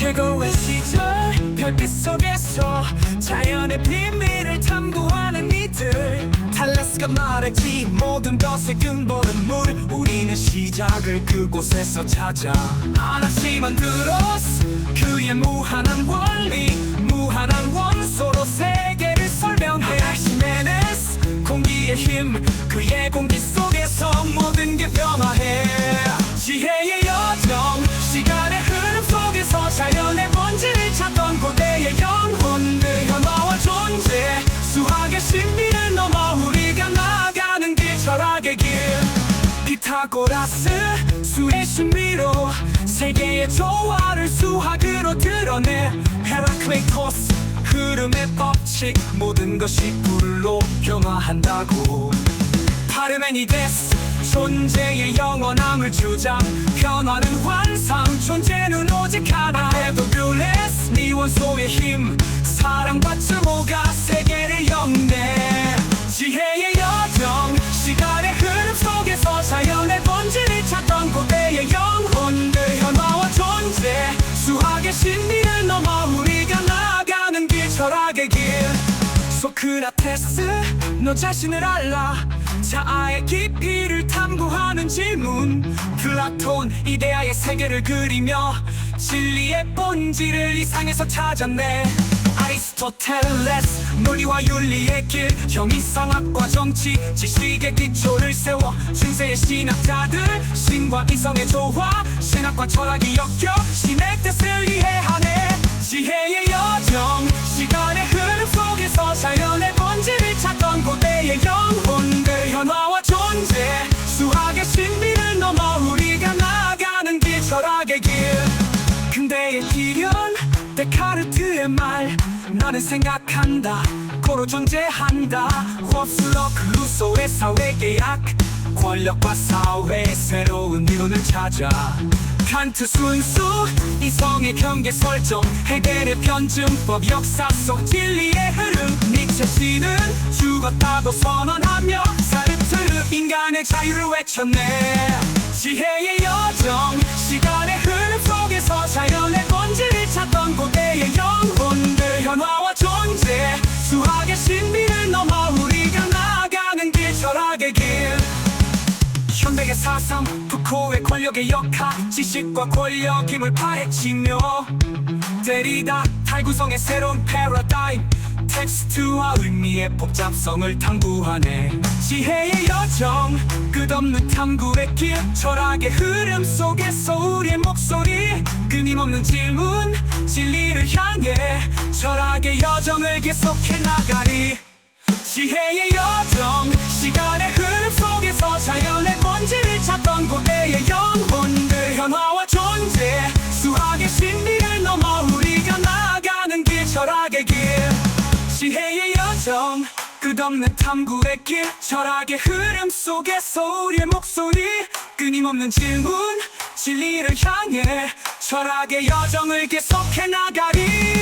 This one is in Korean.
태고의 시절 별빛 속에서 자연의 비밀을 탐구하는 이들. 탈레스가 말했지 모든 것의 근본은 물. 우리는 시작을 그곳에서 찾아. 하나씩 만 들었어 그의 무한한 원리 무한한 원소로 세계를 설명해. 아르키메데스 공기의 힘 그의 공기 속에서 모든 게 변화해 피타고라스 수의 신비로 세계의 조화를 수학으로 드러내 헤라클레이토스 흐름의 법칙 모든 것이 불로 변화한다고. 파르메니데스 존재의 영원함을 주장. 변화는 환상 존재는 오직 하나. 에도뷸 신비를 넘어 우리가 나아가는 길 철학의 길. 소크라테스 너 자신을 알라. 자아의 깊이를 탐구하는 질문. 플라톤 이데아의 세계를 그리며 진리의 본질을 이상에서 찾았네. 아리스토텔레스 논리와 윤리의 길. 형이상학과 정치 지식의 기초를 세워 중세의 신학자들. 신과 이성의 조화 신학과 철학이 엮여 신의 뜻을 근대의 기련 데카르트의 말. 나는 생각한다 고로 존재한다. 홉슬러크 루소의 사회계약. 권력과 사회의 새로운 이론을 찾아. 칸트 순수 이성의 경계 설정. 헤겔의 편증법 역사 속 진리의 흐름. 니체 씨는 죽었다고 선언하며 사르트르 인간의 자유를 외쳤네. 지혜의 여정 시간의 흐름 속에서 자연 사상 푸코의 권력의 역학 지식과 권력 힘을 파헤치며 데리다 탈구성의 새로운 패러다임 텍스트와 의미의 복잡성을 탐구하네. 지혜의 여정 끝없는 탐구의 길 철학의 흐름 속에서 우리의 목소리 끊임없는 질문 진리를 향해 철학의 여정을 계속해 나가리. 지혜의 여 고대의 영혼들 현화와 존재. 수학의 신비를 넘어 우리가 나아가는 길 철학의 길. 지혜의 여정 끝없는 탐구의 길. 철학의 흐름 속에서 우리의 목소리. 끊임없는 질문 진리를 향해 철학의 여정을 계속해 나가리